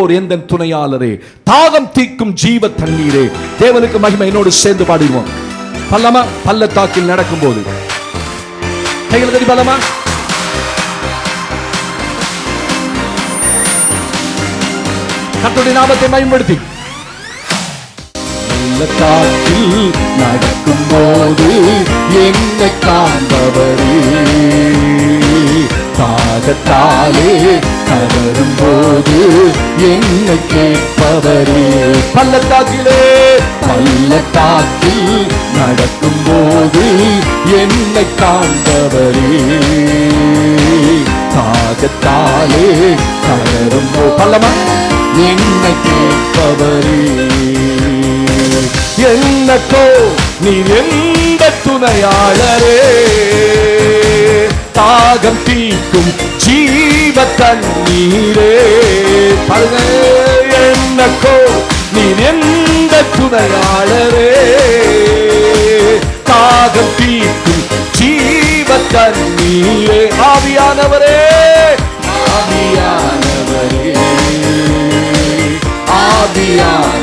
ஓர் எந்த துணையாளரே. தாகம் தீக்கும் ஜீவ தண்ணீரே. தேவனுக்கு மகிமை என்னோடு சேர்ந்து பாடிடுவோம். பல்லமா பள்ளத்தாக்கில் நடக்கும்போது. கைகள் தடி பல்லமா. கத்துடைய நாமத்தை பயன்படுத்தி பள்ளத்தாக்கில் நடக்கும்போது என்னை காண்பவரே. தாகத்தாலே கவரும் என்னை கேட்பவரே. பள்ளத்தாக்கிலே. பள்ளத்தாக்கில் நடக்கும்போது என்னை காண்பவரே. தாகத்தாலே கதரும் போ பள்ளமா என்னை கேட்பவரே. என்னக்கோ நீ எந்த துணையாளரே. தாகம் தீக்கும் ஜீவ தண்ணீரே. பருக என்னக்கோ நீ எந்த துணையாளரே. தாகம் தீர்க்கும் ஜீவ தண்ணீரே. ஆவியானவரே. ஆவியானவரே. ஆவியான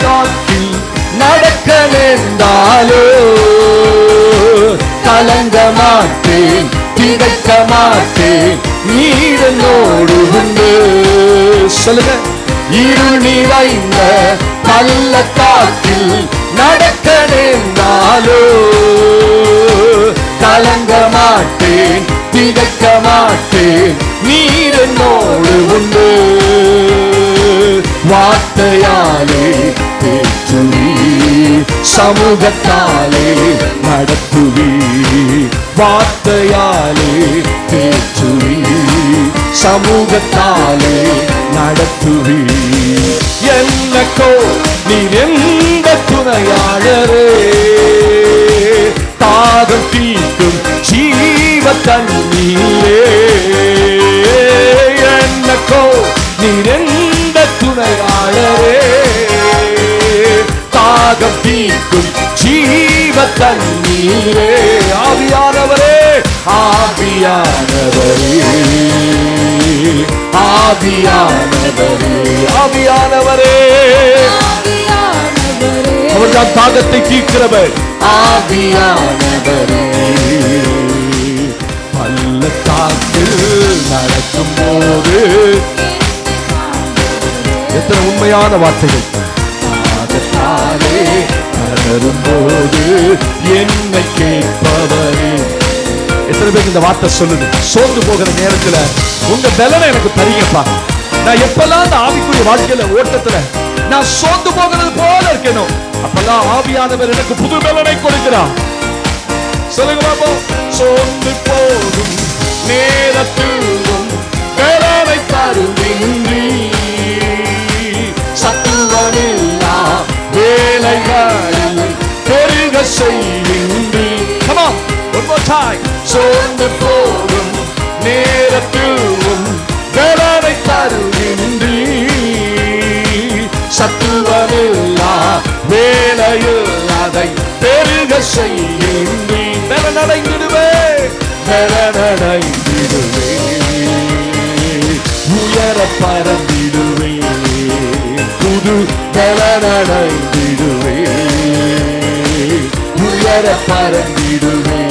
பள்ளத்தாக்கில் நடக்க நேர்ந்தாலோ கலங்க மாட்டேன் திகைக்க மாட்டேன் நீரனோடு உண்டு. சொல்லுங்க. இருள் நிறைந்த பள்ளத்தாக்கில் நடக்க நேர்ந்தாலோ கலங்க மாட்டேன் திகைக்க மாட்டேன் நீரனோடு உண்டு. வார்த்தையாலே சமூகத்தாலே நடத்துவி வார்த்தையாலே பேச்சுவி சமூகத்தாலே நடத்துவி என்னக்கோ நீ எந்த துணையாளரே? தாகம் தீக்கும் ஜீவ தண்ணீரே என்னக்கோ நீர் எந்த துணையாளரே? தாகம் தீக்கும் ஜீவ தண்ணீரே ஆவியானவரே. ஆவியானவரே ஆவியானவரே. ஆவியானவரே அவர்தான் தாகத்தை தீக்கிறவர் ஆவியானவரே. பள்ளத்தாக்கில் நடக்கும் போது எத்தனை உண்மையான வார்த்தைகள். எத்தனை இந்த வார்த்தை சொல்லுது. சோர்ந்து போகிற நேரத்துல உங்க பலனை எனக்கு தரீங்கப்பா நான் எப்பெல்லாம் அந்த ஆவிக்குரிய வாழ்க்கையில ஓட்டத்துல நான் சோர்ந்து போகிறது போல இருக்கணும் அப்பெல்லாம் ஆவியானவர் எனக்கு புது பலனை கொடுக்கிறார். சொல்லுங்க பாப்போம். சோர்ந்து போகும் நேரத்தில் பலனை தருவின்றி சத்துவனில்லா வேலைகளில் பெருக செய்கின்றி சோர்ந்து போகும் நேரத்திலும் பலனை தருகின்றி சத்துவமில்லா வேலையில் அதை பெருக செய்கின்றி பலனடைந்திடுவே பலனடைந்திடுவே உயர பறந்திடுவே புது பலனடைந்திடுவே உயர பறந்திடுவே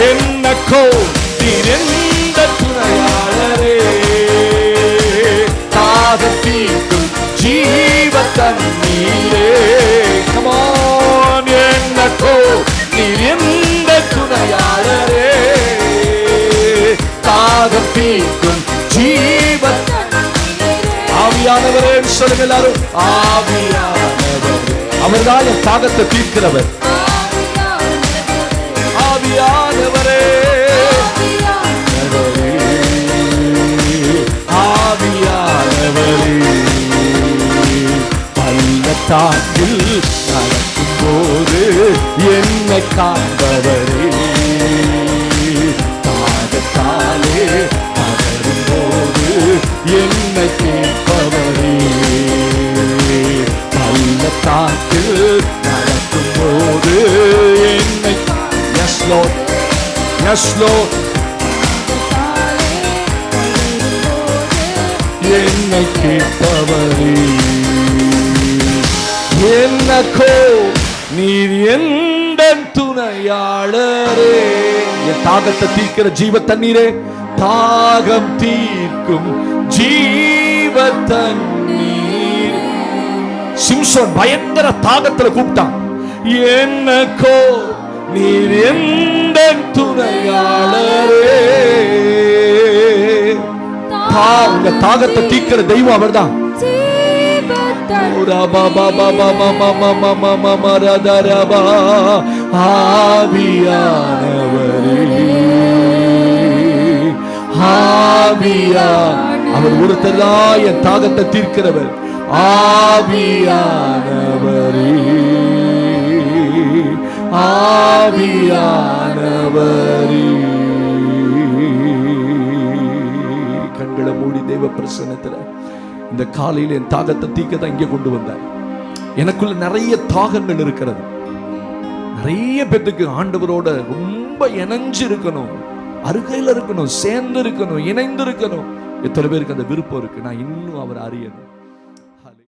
என்னக்கோ திறந்த துணையாளரே? தாகத்தீர்க்கும் ஜீவ தண்ணீரே கமான் என்னக்கோ திறந்த துணையாளரே? தாகத்தீர்க்கும் ஜீவ ஆவியானவரே சொல்லுங்க எல்லாரும் ஆவியானவர். அவர்தான் என் தாகத்தை தீர்க்கிறவர். ஆவியானவரே. ஆவியானவரே. பள்ளத்தாக்கில் நடக்கும் போது என்னை காண்பவரே Yes, Lord. என்னை கேட்பவரே என்னக்கோ நீர் எந்த துணையாளரே? என் தாகத்தை தீர்க்கிற ஜீவ தண்ணீரே தாகம் தீர்க்கும் ஜீவ தண்ணீர். சிம்சோன் பயங்கர தாகத்துல கூப்பிட்டான். என்னக்கோ நீர் எந்த துணையாளரே தா உங்க தாகத்தை தீக்கிற தெய்வம் ஆவியானவரே ஆவியா அவர் ஒருத்தர் தான் என் தாகத்தை தீர்க்கிறவர் ஆவியானவரே ஆவியானவரே கண்களை மூடி தெய்வ பிரசன்னத்துல இந்த காலையில் என் தாகத்தை தீக்க தான் இங்கே கொண்டு வந்தார். எனக்குள்ள நிறைய தாகங்கள் இருக்கிறது. நிறைய பேத்துக்கு ஆண்டவரோட ரொம்ப இணைஞ்சு இருக்கணும். அருகையில் இருக்கணும் சேர்ந்து இருக்கணும் இணைந்து இருக்கணும் எத்தனை பேருக்கு அந்த விருப்பம் இருக்கு? நான் இன்னும் அவர் அறியணும்.